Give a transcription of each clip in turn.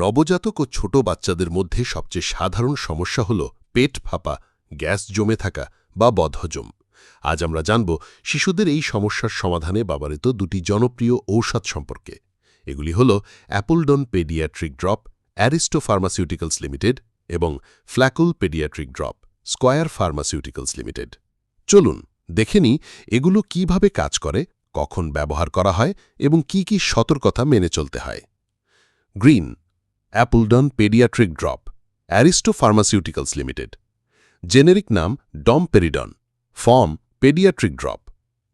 নবজাতক ও ছোট বাচ্চাদের মধ্যে সবচেয়ে সাধারণ সমস্যা হল পেট ফাঁপা, গ্যাস জমে থাকা বা বদহজম। আজ আমরা জানব শিশুদের এই সমস্যার সমাধানে ব্যবহৃত দুটি জনপ্রিয় ঔষধ সম্পর্কে। এগুলি হল অ্যাপলডন pediatric drop, Aristo pharmaceuticals limited এবং ফ্ল্যাকুল pediatric drop, Square pharmaceuticals limited. চলুন, দেখে নিই এগুলো কীভাবে কাজ করে, কখন ব্যবহার করা হয় এবং কি কি সতর্কতা মেনে চলতে হয়। Green Apledon paediatric drop Aristo pharmaceuticals limited generic নাম ডমপেরিডন ফর্ম পেডিয়াট্রিক ড্রপ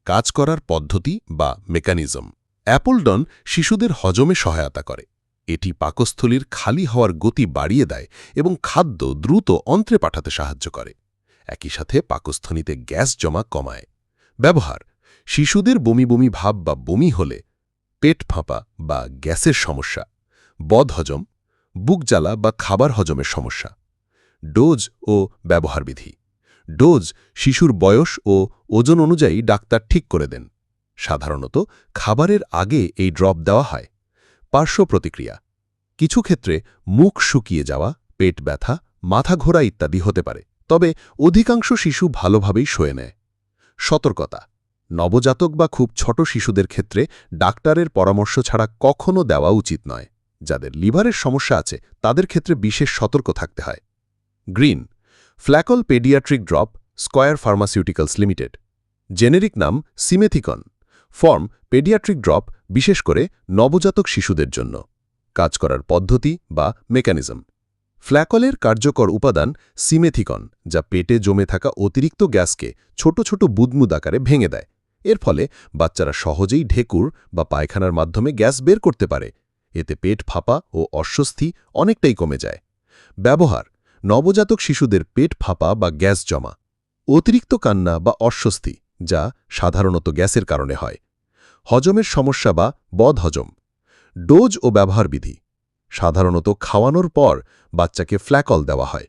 কাজ করার পদ্ধতি বা মেকানিজম অ্যাপলডন শিশুদের হজমে সহায়তা করে। এটি পাকস্থলীর খালি হওয়ার গতি বাড়িয়ে দেয় এবং খাদ্য দ্রুত অন্ত্রে পাঠাতে সাহায্য করে। একই সাথে পাকস্থলীতে গ্যাস জমা কমায়। ব্যবহার, শিশুদের বমি বমি ভাব বা বমি হলে পেট ফাঁপা বা গ্যাসের সমস্যা, বদহজম বুক জ্বালা বা খাবার হজমের সমস্যা। ডোজ ও ব্যবহারবিধি ডোজ শিশুর বয়স ও ওজন অনুযায়ী ডাক্তার ঠিক করে দেন। সাধারণত খাবারের আগে এই ড্রপ দেওয়া হয়। পার্শ্ব প্রতিক্রিয়া। কিছু ক্ষেত্রে মুখ শুকিয়ে যাওয়া, পেট ব্যথা, মাথা ঘোরা ইত্যাদি হতে পারে, তবে অধিকাংশ শিশু ভালোভাবেই শোয়ে নেয়। সতর্কতা। নবজাতক বা খুব ছোট শিশুদের ক্ষেত্রে ডাক্তারের পরামর্শ ছাড়া কখনও দেওয়া উচিত নয়। যাদের লিভারের সমস্যা আছে, তাদের ক্ষেত্রে বিশেষ সতর্ক থাকতে হয়। Green Flacol paediatric drop, Square pharmaceuticals limited. Generic নাম সিমেথিকন। ফর্ম, পেডিয়াট্রিক ড্রপ, বিশেষ করে নবজাতক শিশুদের জন্য। কাজ করার পদ্ধতি বা মেকানিজম। ফ্ল্যাকলের কার্যকর উপাদান সিমেথিকন, যা পেটে জমে থাকা অতিরিক্ত গ্যাসকে ছোট ছোট বুদমুদ আকারে ভেঙে দেয়। এর ফলে বাচ্চারা সহজেই ঢেকুর বা পায়খানার মাধ্যমে গ্যাস বের করতে পারে। এতে পেট ফাঁপা ও অস্বস্তি অনেকটাই কমে যায়। ব্যবহার, নবজাতক শিশুদের পেট ফাঁপা বা গ্যাস জমা, অতিরিক্ত কান্না বা অস্বস্তি, যা সাধারণত গ্যাসের কারণে হয়। হজমের সমস্যা বা বদহজম, ডোজ ও ব্যবহার বিধি, সাধারণত খাওয়ানোর পর বাচ্চাকে ফ্ল্যাকল দেওয়া হয়।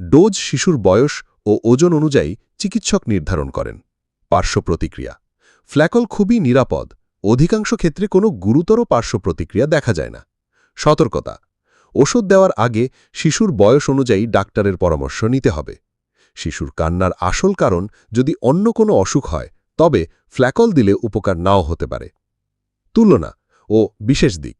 ডোজ শিশুর বয়স ও ওজন অনুযায়ী চিকিৎসক নির্ধারণ করেন। পার্শ্ব প্রতিক্রিয়া, ফ্ল্যাকল খুবই নিরাপদ অধিকাংশ ক্ষেত্রে কোনো গুরুতর পার্শ্ব প্রতিক্রিয়া দেখা যায় না। সতর্কতা। ওষুধ দেওয়ার আগে শিশুর বয়স অনুযায়ী ডাক্তারের পরামর্শ নিতে হবে। শিশুর কান্নার আসল কারণ যদি অন্য কোনো অসুখ হয়, তবে ফ্ল্যাকল দিলে উপকার নাও হতে পারে। তুলনা ও বিশেষ দিক।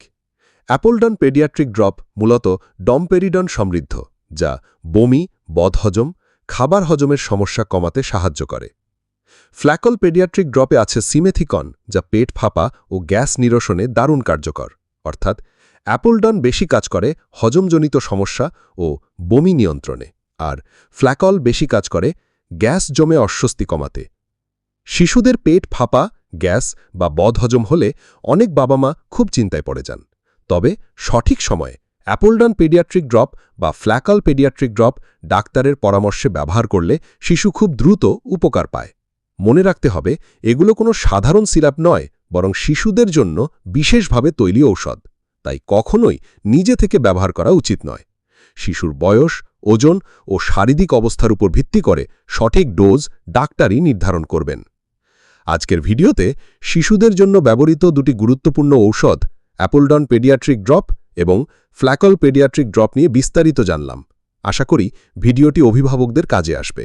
অ্যাপলডন পেডিয়াট্রিক ড্রপ মূলত ডমপেরিডন সমৃদ্ধ, যা বমি, বদহজম, খাবার হজমের সমস্যা কমাতে সাহায্য করে। ফ্ল্যাকল পেডিয়াট্রিক ড্রপে আছে সিমেথিকন, যা পেট ফাঁপা ও গ্যাস নিরসনে দারুণ কার্যকর। অর্থাৎ, অ্যাপলডন বেশি কাজ করে হজমজনিত সমস্যা ও বমি নিয়ন্ত্রণে, আর ফ্ল্যাকল বেশি কাজ করে গ্যাস জমে অস্বস্তি কমাতে। শিশুদের পেট ফাঁপা, গ্যাস বা বদহজম হলে অনেক বাবা মা খুব চিন্তায় পড়ে যান। তবে সঠিক সময়ে অ্যাপলডন পেডিয়াট্রিক ড্রপ বা ফ্ল্যাকাল পেডিয়াট্রিক ড্রপ ডাক্তারের পরামর্শে ব্যবহার করলে শিশু খুব দ্রুত উপকার পায়। মনে রাখতে হবে, এগুলো কোনো সাধারণ সিরাপ নয়, বরং শিশুদের জন্য বিশেষভাবে তৈরি ঔষধ। তাই কখনোই নিজে থেকে ব্যবহার করা উচিত নয়। শিশুর বয়স, ওজন ও শারীরিক অবস্থার উপর ভিত্তি করে সঠিক ডোজ ডাক্তারই নির্ধারণ করবেন। আজকের ভিডিওতে শিশুদের জন্য ব্যবহৃত দুটি গুরুত্বপূর্ণ ঔষধ, অ্যাপলডন পেডিয়াট্রিক ড্রপ এবং ফ্ল্যাকল পেডিয়াট্রিক ড্রপ নিয়ে বিস্তারিত জানলাম। আশা করি ভিডিওটি অভিভাবকদের কাজে আসবে।